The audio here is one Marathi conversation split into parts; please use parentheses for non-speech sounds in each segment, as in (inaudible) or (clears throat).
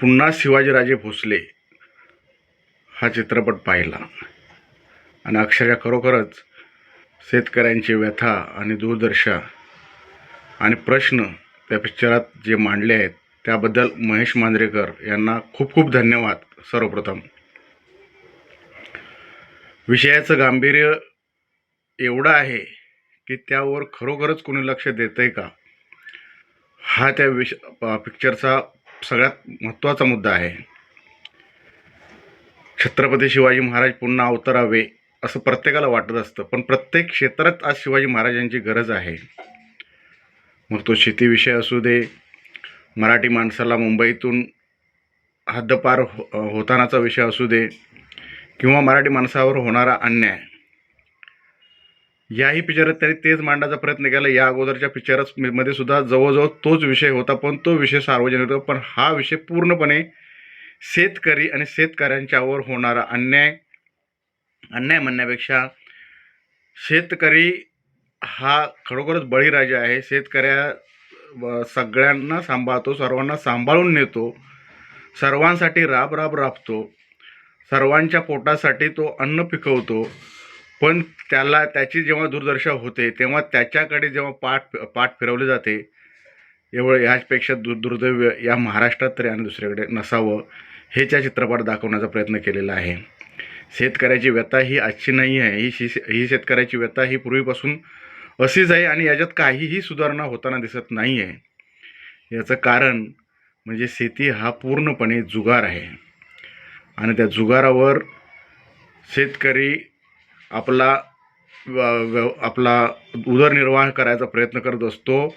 पुन्हा शिवाजीराजे भोसले हा चित्रपट पाहिला. आणि अक्षरशः खरोखरच शेतकऱ्यांची व्यथा आणि दूरदर्शा आणि प्रश्न त्या पिक्चरात जे मांडले आहेत त्याबद्दल महेश मांजरेकर यांना खूप खूप धन्यवाद सर्वप्रथम. विषयाचं गांभीर्य एवढं आहे की त्यावर खरोखरच कोणी लक्ष देतं आहे का? हा त्या विष प- पिक्चरचा सगळ्यात महत्त्वाचा मुद्दा आहे. छत्रपती शिवाजी महाराज पुन्हा अवतरावे असं प्रत्येकाला वाटत असतं. पण प्रत्येक क्षेत्रात आज शिवाजी महाराजांची गरज आहे. मग तो शेतीविषय असू दे मराठी माणसाला मुंबईतून हद्दपार हो होतानाचा विषय असू दे किंवा मराठी माणसावर होणारा अन्याय याही पिक्चरात त्यांनी तेच मांडायचा प्रयत्न केला. या अगोदरच्या पिक्चरात मध्ये सुद्धा जवळजवळ तोच विषय होता पण तो विषय सार्वजनिक होता. पण हा विषय पूर्णपणे शेतकरी आणि शेतकऱ्यांच्यावर होणारा अन्याय अन्याय म्हणण्यापेक्षा शेतकरी हा खरोखरच बळीराजा आहे. शेतकऱ्या व सगळ्यांना सांभाळतो सर्वांना सांभाळून नेतो सर्वांसाठी राब राब राबतो सर्वांच्या पोटासाठी तो अन्न पिकवतो पण त्याला त्याची जेव्हा दुर्दशा होते तेव्हा त्याच्याकडे जेव्हा पाठ पाठ फिरवले जाते एवढं ह्याचपेक्षा दु दुर्दैव या महाराष्ट्रात तरी आणि दुसरीकडे नसावं हे त्या चित्रपट दाखवण्याचा प्रयत्न केलेला आहे. शेतकऱ्याची व्यथा ही आजची नाही आहे ही शी ही शेतकऱ्याची व्यथा ही पूर्वीपासून अशीच आहे आणि याच्यात काहीही सुधारणा होताना दिसत नाही आहे. याचं कारण म्हणजे शेती हा पूर्णपणे जुगार आहे. आणि त्या जुगारावर शेतकरी आपला व- आपला उदरनिर्वाह करायचा प्रयत्न करत असतो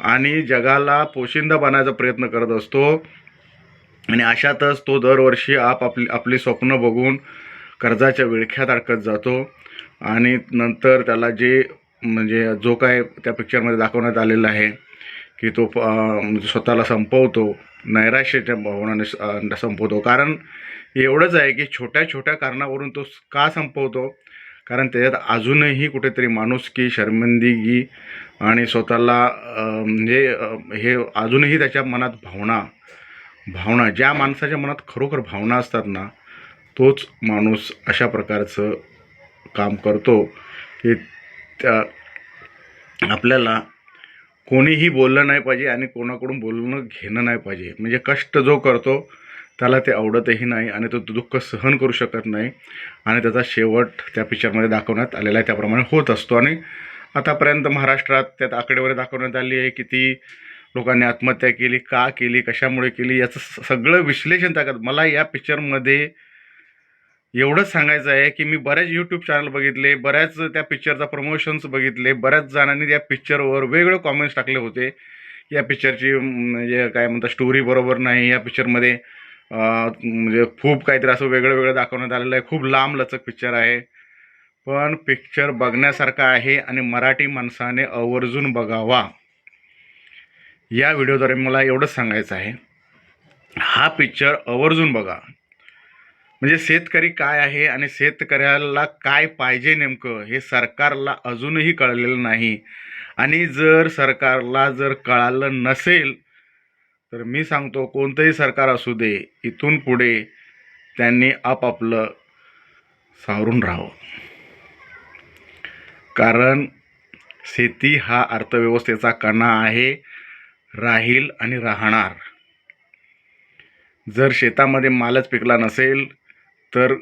आणि जगाला पोशिंदा बनायचा प्रयत्न करत असतो. आणि अशातच तो दरवर्षी आप आपली आपली स्वप्न बघून कर्जाच्या विळख्यात अडकत जातो. आणि नंतर त्याला जे म्हणजे जो काय त्या पिक्चरमध्ये दाखवण्यात आलेला आहे की तो म्हणजे स्वतःला संपवतो नैराश्याच्या भावनाने संपवतो. कारण एवढंच आहे की छोट्या छोट्या कारणावरून तो का संपवतो? कारण त्याच्यात अजूनही कुठेतरी माणुसकी शर्मिंदगी आणि स्वतःला म्हणजे हे अजूनही त्याच्या मनात भावना भावना ज्या माणसाच्या मनात खरोखर भावना असतात ना तोच माणूस अशा प्रकारचं काम करतो की त्या आपल्याला कोणीही बोललं नाही पाहिजे आणि कोणाकडून बोलणं घेणं नाही पाहिजे. म्हणजे कष्ट जो करतो त्याला ते आवडतही नाही आणि तो दुःख सहन करू शकत नाही. आणि त्याचा शेवट त्या पिक्चरमध्ये दाखवण्यात आलेला आहे. त्याप्रमाणे होत असतो. आणि आतापर्यंत महाराष्ट्रात त्यात आकडेवारी दाखवण्यात आली आहे किती लोकांनी आत्महत्या केली का केली कशामुळे केली याचं सगळं विश्लेषण त्या मला या पिक्चरमध्ये एवढंच सांगायचं आहे की मी बऱ्याच यूट्यूब चॅनल बघितले बऱ्याच त्या पिक्चरचा प्रमोशन्स बघितले बऱ्याच जणांनी त्या पिक्चरवर वेगवेगळे कॉमेंट्स टाकले होते. या पिक्चरची म्हणजे काय म्हणतात स्टोरी बरोबर नाही. या पिक्चरमध्ये म्हणजे खूप काहीतरी असं वेगळं वेगळं दाखवण्यात आलेलं आहे. खूप लांब लचक पिक्चर आहे. पण पिक्चर बघण्यासारखा आहे आणि मराठी माणसाने आवर्जून बघावा. या व्हिडिओद्वारे मला एवढंच सांगायचं आहे. हा पिक्चर आवर्जून बघा. म्हणजे शेतकरी काय आहे आणि शेतकऱ्याला काय पाहिजे नेमकं हे सरकारला अजूनही कळलेलं नाही. आणि जर सरकारला जर कळालं नसेल तर मी सांगतो कोणतंही सरकार असू दे इथून पुढे त्यांनी आपापलं सावरून राहावं. कारण शेती हा अर्थव्यवस्थेचा कणा आहे राहील आणि राहणार. जर शेतामध्ये मालच पिकला नसेल तर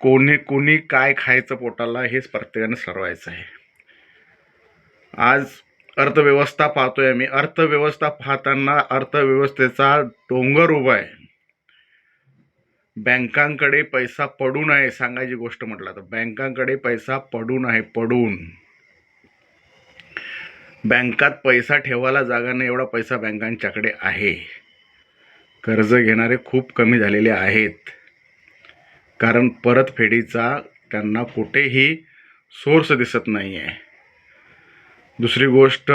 कोणी कोणी काय खायचं पोटाला हेच प्रत्येकाने ठरवायचं आहे. आज अर्थव्यवस्था पाहतोय आम्ही. अर्थव्यवस्था पाहताना अर्थव्यवस्थेचा डोंगर उभा आहे. बँकांकडे पैसा पडून आहे सांगायची गोष्ट म्हटलं तर. बँकांकडे पैसा पडून आहे पडून. बँकात पैसा ठेवायला जागा नाही एवढा पैसा बँकांच्याकडे आहे. कर्ज घेणारे खूप कमी झालेले आहेत. कारण परतफेडीचा त्यांना कुठेही सोर्स दिसत नाही आहे दुसरी गोष्ट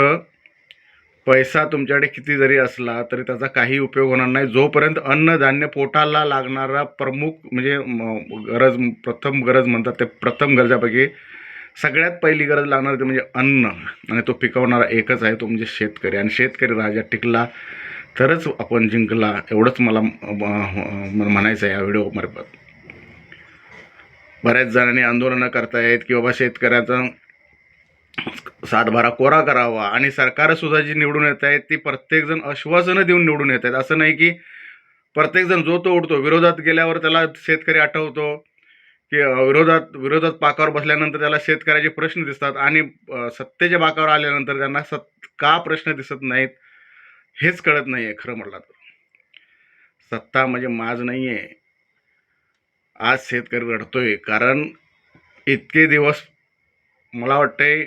पैसा तुमच्याकडे किती जरी असला तरी त्याचा काही उपयोग होणार नाही. जोपर्यंत अन्नधान्य पोटाला लागणारा प्रमुख म्हणजे म- गरज प्रथम गरज म्हणतात ते प्रथम गरजापैकी सगळ्यात पहिली गरज लागणार ते म्हणजे अन्न. आणि तो पिकवणारा एकच आहे तो म्हणजे शेतकरी. आणि शेतकरी राजा टिकला तरच आपण जिंकला एवढंच मला म्हणायचं आहे या व्हिडिओमार्फत बऱ्याच जणांनी आंदोलनं करतायत की बाबा शेतकऱ्याचं सातबारा कोरा करावा आणि सरकारसुद्धा जी निवडून येत आहेत ती प्रत्येकजण आश्वासनं देऊन निवडून येत आहेत. असं नाही की प्रत्येकजण जो तो उडतो. विरोधात गेल्यावर त्याला शेतकरी आठवतो की विरोधात विरोधात पाकावर बसल्यानंतर त्याला शेतकऱ्याचे प्रश्न दिसतात आणि सत्तेच्या बाकावर आल्यानंतर त्यांना सत का प्रश्न दिसत नाहीत हेच कळत नाही आहे खरं म्हटलं तर. सत्ता म्हणजे माज नाही आहे आज शेतकरी रडतोय. कारण इतके दिवस मला वाटतंय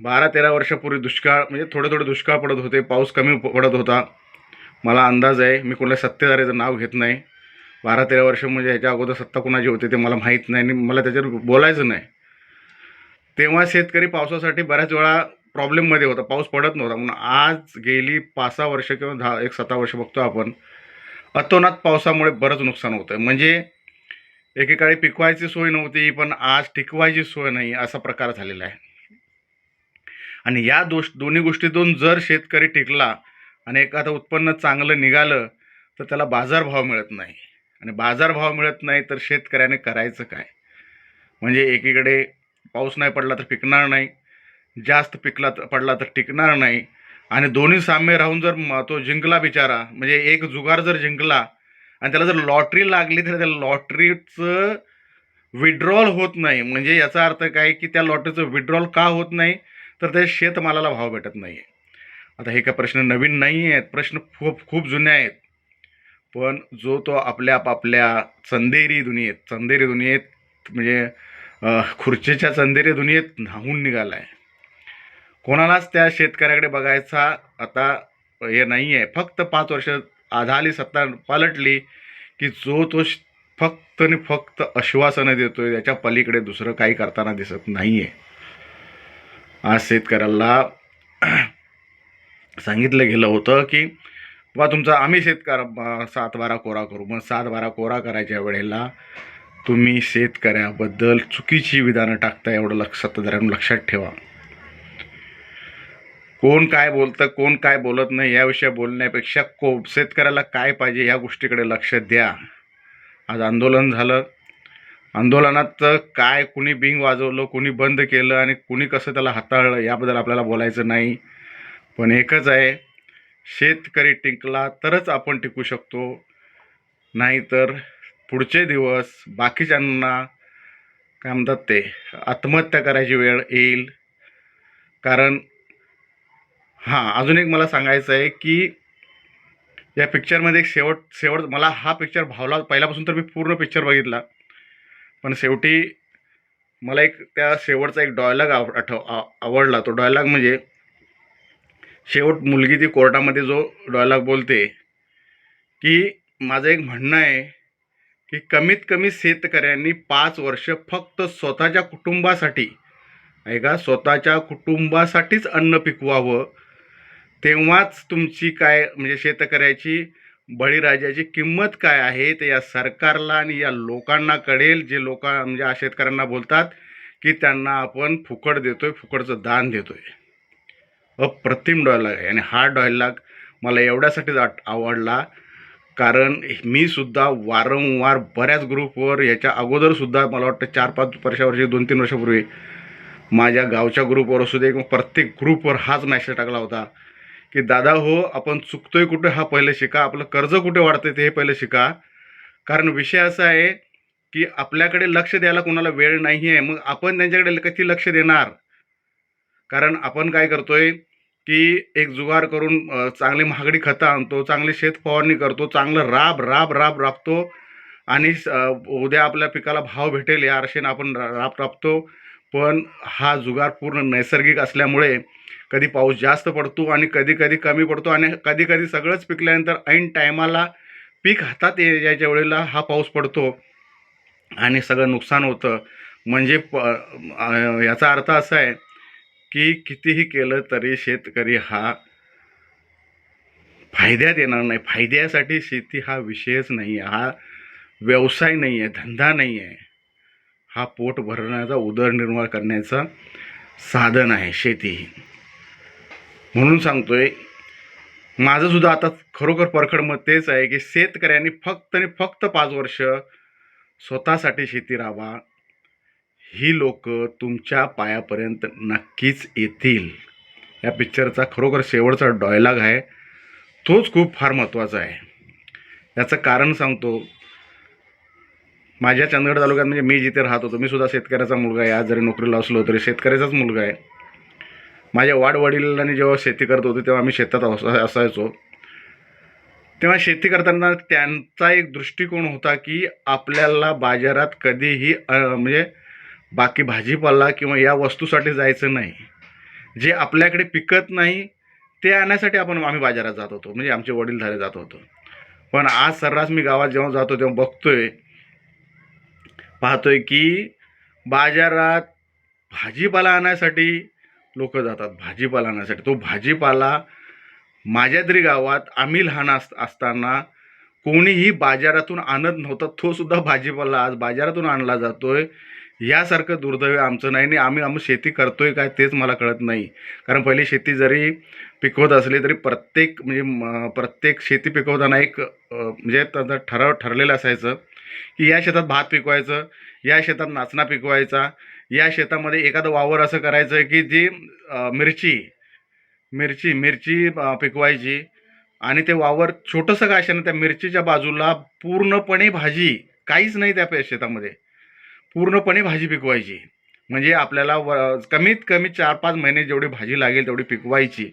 बारा तेरा वर्षापूर्वी दुष्काळ म्हणजे थोडे थोडे दुष्काळ पडत होते पाऊस कमी पडत होता. मला अंदाज आहे मी कुठल्या सत्तेधाऱ्याचं नाव घेत नाही. बारा तेरा वर्ष म्हणजे ह्याच्या अगोदर सत्ता कुणाची होती ते मला माहीत नाही आणि मला त्याच्यावर बोलायचं नाही. तेव्हा शेतकरी पावसासाठी बऱ्याच वेळा प्रॉब्लेममध्ये होता पाऊस पडत नव्हता. म्हणून आज गेली पाच सहा वर्ष किंवा दहा एक सतरा वर्ष बघतो आपण अतोनात पावसामुळे बरंच नुकसान होतं आहे म्हणजे एकेकाळी पिकवायची सोय नव्हती पण आज टिकवायची सोय नाही असा प्रकार झालेला आहे. आणि या दोष दोन्ही गोष्टीतून जर शेतकरी टिकला आणि एखादं उत्पन्न चांगलं निघालं तर त्याला बाजारभाव मिळत नाही. आणि बाजारभाव मिळत नाही तर शेतकऱ्याने करायचं काय? म्हणजे एकीकडे पाऊस नाही पडला तर पिकणार नाही जास्त पिकला तर पडला तर टिकणार नाही आणि दोन्ही साम्य राहून जर तो जिंकला बिचारा म्हणजे एक जुगार जर जिंकला आणि त्याला जर लॉटरी लागली तर त्या लॉटरीचं विड्रॉल होत नाही. म्हणजे याचा अर्थ काय की त्या लॉटरीचं विड्रॉल का होत नाही? तर त्या शेतमालाला भाव भेटत नाही आहे आता हे काय प्रश्न नवीन नाही आहेत प्रश्न खूप खूप जुने आहेत. पण जो तो आपल्या आपापल्या चंदेरी दुनियेत चंदेरी दुनियेत म्हणजे खुर्चीच्या चंदेरी दुनियेत न्हावून निघाला आहे कोणालाच त्या शेतकऱ्याकडे बघायचा आता हे नाही आहे फक्त पाच वर्ष आधाली सत्ता पालटली की जो तो श- फक्त आणि फक्त आश्वासनं देतोय त्याच्या पलीकडे दुसरं काही करताना दिसत नाही आहे आज शेतकऱ्याला (clears throat) सांगितलं गेलं होतं की बा तुमचा आम्ही शेतकऱ्या सात बारा कोरा करू. मग सात बारा कोरा करायच्या वेळेला तुम्ही शेतकऱ्याबद्दल चुकीची विधानं टाकता एवढं लक्ष सत्ताधाऱ्यांनी लक्षात ठेवा. कोण काय बोलतं कोण काय बोलत नाही याविषयी बोलण्यापेक्षा को शेतकऱ्याला काय पाहिजे या गोष्टीकडे लक्ष द्या. आज आंदोलन झालं. आंदोलनात काय कुणी बिंग वाजवलं कुणी बंद केलं आणि कुणी कसं त्याला हाताळलं याबद्दल आपल्याला बोलायचं नाही. पण एकच आहे शेतकरी टिकला तरच आपण टिकू शकतो. नाहीतर पुढचे दिवस बाकीच्यांना काय म्हणतात ते आत्महत्या करायची वेळ येईल. कारण हां अजून एक मला सांगायचं आहे की या पिक्चरमध्ये एक शेवट शेवट मला हा पिक्चर भावला पहिल्यापासून तर मी पूर्ण पिक्चर बघितला. पण शेवटी मला एक त्या शेवटचा एक डॉयलॉग आव आठव आवडला. तो डॉयलॉग म्हणजे शेवट मुलगी ती कोर्टामध्ये जो डॉयलॉग बोलते की माझं एक म्हणणं आहे की कमीत कमी शेतकऱ्यांनी पाच वर्ष फक्त स्वतःच्या कुटुंबासाठी ऐका स्वतःच्या कुटुंबासाठीच अन्न पिकवावं. तेव्हाच तुमची काय म्हणजे शेतकऱ्याची बळीराजाची किंमत काय आहे ते या सरकारला आणि या लोकांना कळेल. जे लोक म्हणजे शेतकऱ्यांना बोलतात की त्यांना आपण फुकट देतोय फुकटचं दान देतोय. अप्रतिम डॉयलॉग आहे आणि हा डॉयलॉग मला एवढ्यासाठीच आट आवडला. कारण मी सुद्धा वारंवार बऱ्याच ग्रुपवर याच्या अगोदरसुद्धा मला वाटतं चार पाच वर्षावर्षी दोन तीन वर्षापूर्वी माझ्या गावच्या ग्रुपवर असू दे किंवा प्रत्येक ग्रुपवर हाच मॅसेज टाकला होता. की दादा हो आपण चुकतोय कुठे हा पहिले शिका. आपलं कर्ज कुठे वाढतंय ते हे पहिले शिका. कारण विषय असा आहे की आपल्याकडे लक्ष द्यायला कोणाला वेळ नाही आहे मग आपण त्यांच्याकडे किती लक्ष देणार? कारण आपण काय करतोय की एक जुगार करून चांगली महागडी खतं आणतो चांगली शेत फवारणी करतो चांगलं राब राब राब राबतो. आणि उद्या आपल्या पिकाला भाव भेटेल या आरशेनं आपण रा- राब राबतो. पण हा जुगार पूर्ण नैसर्गिक असल्यामुळे कधी पाऊस जास्त पडतो आणि कधी कधी कमी पडतो आणि कधी कधी सगळंच पिकल्यानंतर ऐन टायमाला पीक हातात ये- यायच्या वेळेला हा पाऊस पडतो आणि सगळं नुकसान होतं. म्हणजे प याचा अर्थ असा आहे की कितीही केलं तरी शेतकरी हा फायद्यात येणार नाही. फायद्यासाठी शेती हा विषयच नाही आहे. हा व्यवसाय नाही आहे. धंदा नाही आहे. हा पोट भरण्याचा उदरनिर्वाह करण्याचा साधन आहे शेती ही. म्हणून सांगतोय माझंसुद्धा आता खरोखर परखड मत तेच आहे की शेतकऱ्यांनी फक्त आणि फक्त पाच वर्ष स्वतःसाठी शेती राहावा. ही लोक तुमच्या पायापर्यंत नक्कीच येतील. या पिक्चरचा खरोखर शेवटचा डॉयलॉग आहे. तोच खूप फार महत्त्वाचा आहे. याचं कारण सांगतो माझ्या चंदगड तालुक्यात म्हणजे मी जिथे राहत होतो मी सुद्धा शेतकऱ्याचा मुलगा आहे. आज जरी नोकरीला असलो तरी शेतकऱ्याचाच मुलगा आहे. माझ्या वाडवडिलांनी जेव्हा शेती करत होते तेव्हा आम्ही शेतात असा- असायचो. तेव्हा शेती करताना त्यांचा एक दृष्टिकोन होता की आपल्याला बाजारात कधीही म्हणजे बाकी भाजीपाला किंवा या वस्तूसाठी जायचं नाही. जे आपल्याकडे पिकत नाही ते आणण्यासाठी आपण आम्ही बाजारात जात होतो. म्हणजे आमचे वडीलधारे जात होतो. पण आज सर्रास मी गावात जेव्हा जातो तेव्हा बघतोय पाहतोय की बाजारात भाजीपाला आणण्यासाठी लोक जातात भाजीपाला आणण्यासाठी तो भाजीपाला माझ्या तरी गावात आम्ही लहान अस असताना कोणीही बाजारातून आणत नव्हता तो सुद्धा भाजीपाला आज बाजारातून आणला जातोय. यासारखं दुर्दैव आमचं नाही आणि आम्ही आम्ही शेती करतोय काय तेच मला कळत नाही. कारण पहिली शेती जरी पिकवत असली तरी प्रत्येक म्हणजे प्रत्येक शेती पिकवताना एक म्हणजे त्याचं ठराव ठरलेलं असायचं. की या शेतात भात पिकवायचं या शेतात नाचणा पिकवायचा या शेतामध्ये एखादं वावर असं करायचं की जी मिरची मिरची मिरची पिकवायची आणि ते वावर छोटंसं काय असेना त्या मिरचीच्या बाजूला पूर्णपणे भाजी काहीच नाही त्या शेतामध्ये. पूर्णपणे भाजी पिकवायची. म्हणजे आपल्याला व कमीत कमी चार पाच महिने जेवढी भाजी लागेल तेवढी पिकवायची.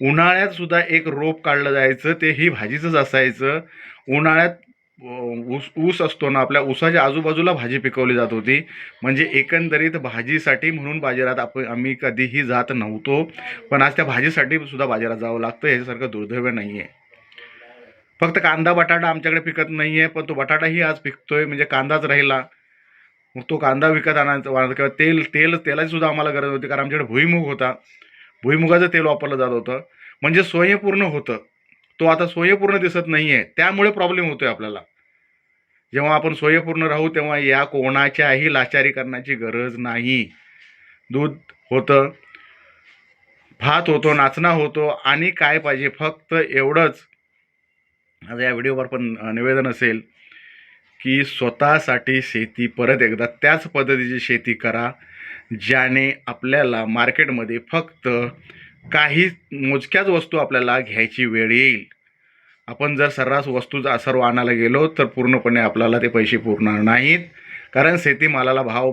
उन्हाळ्यात सुद्धा एक रोप काढलं जायचं ते ही भाजीचंच असायचं. उन्हाळ्यात ऊस ऊस असतो ना आपल्या ऊसाच्या आजूबाजूला भाजी पिकवली जात होती. म्हणजे एकंदरीत भाजीसाठी म्हणून बाजारात आपण आम्ही कधीही जात नव्हतो. पण आज त्या भाजीसाठी सुद्धा बाजारात जावं लागतं ह्याच्यासारखं दुर्दैव नाही आहे फक्त कांदा बटाटा आमच्याकडे पिकत नाही आहे पण तो बटाटाही आज पिकतोय म्हणजे कांदाच राहिला. मग तो कांदा विकत आणायचा किंवा तेल तेल तेलाची सुद्धा आम्हाला गरज होती कारण आमच्याकडे भुईमुग होता. भुईमुगाचं तेल वापरलं जात होतं. म्हणजे स्वयंपूर्ण होतं. तो आता स्वयंपूर्ण दिसत नाही आहे त्यामुळे प्रॉब्लेम होतोय आपल्याला. जेव्हा आपण स्वयंपूर्ण राहू तेव्हा या कोणाच्याही लाचारी करण्याची गरज नाही. दूध होतं भात होतो नाचणा होतो आणि काय पाहिजे फक्त एवढंच. माझं या व्हिडिओवर पण निवेदन असेल की स्वतःसाठी शेती परत एकदा त्याच पद्धतीची शेती करा ज्याने आपल्याला मार्केटमध्ये फक्त काही मोजक्याच वस्तू आपल्याला घ्यायची वेळ येईल. आपण जर सर्रास वस्तू सर्व आणायला गेलो तर पूर्णपणे आपल्याला ते पैसे पुरणार नाहीत. कारण शेतीमालाला भाव